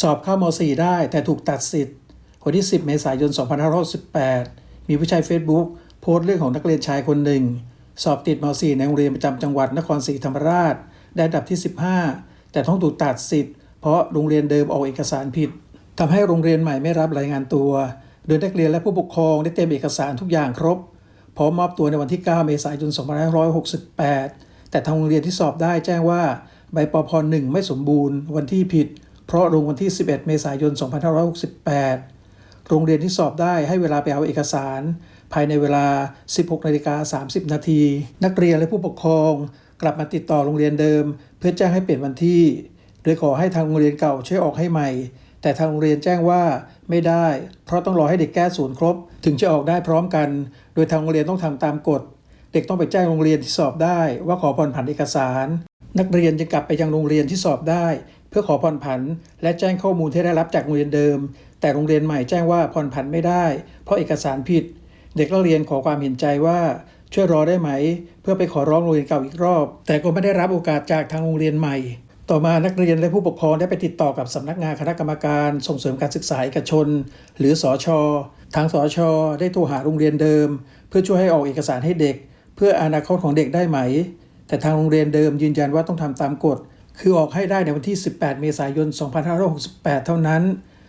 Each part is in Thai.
สอบเข้าม .4 ได้แต่ถูกตัดสิทธิ์วันที่ 10 เมษายน 2518 มีผู้ใช้ Facebook โพสต์เรื่องของนักเรียนชายคนหนึ่ง สอบติดม .4 ในโรงเรียนประจำจังหวัดนครศรีธรรมราช ได้อันดับที่ 15 แต่ต้องถูกตัดสิทธิ์ เพราะโรงเรียนเดิมออกเอกสารผิดทำให้โรงเรียนใหม่ไม่รับรายงานตัว โดยนักเรียนและผู้ปกครองได้เตรียมเอกสารทุกอย่างครบ พร้อมมอบตัวในวันที่ 9 เมษายน 2568 แต่ทางโรงเรียนที่สอบได้แจ้งว่า ใบปพ1ไม่สมบูรณ์ วันที่ผิด เพราะลงวันที่ 11 เมษายน 2568 โรงเรียนที่สอบได้ให้เวลาไปเอาเอกสาร ภายในเวลา 16นาฬิกา30 นาที นักเรียนและผู้ปกครอง กลับมาติดต่อโรงเรียนเดิม เพื่อแจ้งให้เปลี่ยนวันที่ โดยขอให้ทางโรงเรียนเก่าช่วยออกให้ใหม่ แต่ทางโรงเรียนแจ้งว่าไม่ได้ เพราะต้องรอให้เด็กแก้ศูนย์ครบ ถึงจะออกได้พร้อมกัน โดยทางโรงเรียนต้องทำตามกฎ เด็กต้องไปแจ้งโรงเรียนที่สอบได้ ว่าขอผ่อนผันเอกสารนักเรียนจะกลับไปยังโรงเรียนที่สอบได้ เพื่อขอผ่อนผัน และแจ้งข้อมูลที่ได้รับจากโรงเรียนเดิม แต่โรงเรียนใหม่แจ้งว่าผ่อนผันไม่ได้ เพราะเอกสารผิด เด็กนักเรียนขอความเห็นใจว่าช่วยรอได้ไหม เพื่อไปขอร้องโรงเรียนเก่าอีกรอบ แต่ก็ไม่ได้รับโอกาสจากทางโรงเรียนใหม่ ต่อมานักเรียนและผู้ปกครองได้ไปติดต่อกับสำนักงานคณะกรรมการส่งเสริมการศึกษาเอกชน หรือสอชอทางสอชอได้โทรหาโรงเรียนเดิม เพื่อช่วยให้ออกเอกสารให้เด็ก เพื่ออนาคตของเด็กได้ไหม แต่ทางโรงเรียนเดิมยืนยันว่าต้องทำตามกฎ คือออกให้ได้ในวันที่ 18 เมษายน 2568 เท่านั้น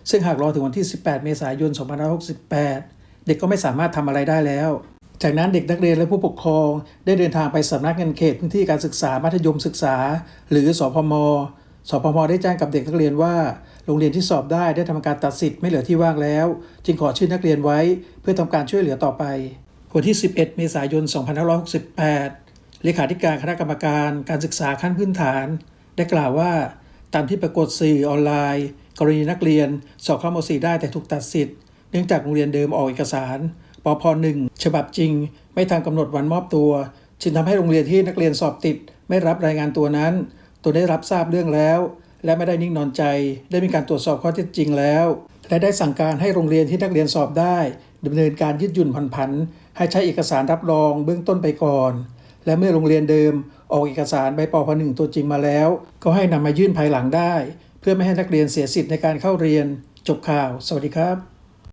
ซึ่งหากรอถึงวันที่ 18 เมษายน 2568 เด็กก็ไม่สามารถทำอะไรได้แล้ว จากนั้นเด็กนักเรียนและผู้ปกครองได้เดินทางไปสำนักงานเขตพื้นที่การศึกษามัธยมศึกษา หรือสพมสพมได้แจ้งกับเด็กนักเรียนว่า โรงเรียนที่สอบได้ได้ทำการตัดสิทธิ์ไม่เหลือที่ว่างแล้ว จึงขอชื่อนักเรียนไว้เพื่อทำการช่วยเหลือต่อไป วันที่ 11 เมษายน 2568 เลขาธิการคณะกรรมการการศึกษาขั้นพื้นฐาน ได้กล่าวว่า ตามที่ปรากฏสื่อออนไลน์ กรณีนักเรียนสอบเข้ามสี่ได้แต่ถูกตัดสิทธิ์เนื่องจากโรงเรียนเดิมออกเอกสารปพ1ฉบับจริง ไม่ทันกำหนดวันมอบตัว จึงทำให้โรงเรียนที่นักเรียนสอบติด ไม่รับรายงานตัวนั้น ตัวได้รับทราบเรื่องแล้ว และไม่ได้นิ่งนอนใจ ได้มีการตรวจสอบข้อเท็จจริงแล้ว และได้สั่งการให้โรงเรียนที่นักเรียนสอบได้ดำเนินการยืดหยุ่นผ่อนผัน ให้ใช้เอกสารรับรองเบื้องต้นไปก่อน และเมื่อโรงเรียนเดิม ออกเอกสารใบปพหนึ่งตัวจริงมาแล้ว ก็ให้นำมายื่นภายหลังได้ เพื่อไม่ให้นักเรียนเสียสิทธิ์ในการเข้าเรียน จบข่าว สวัสดีครับ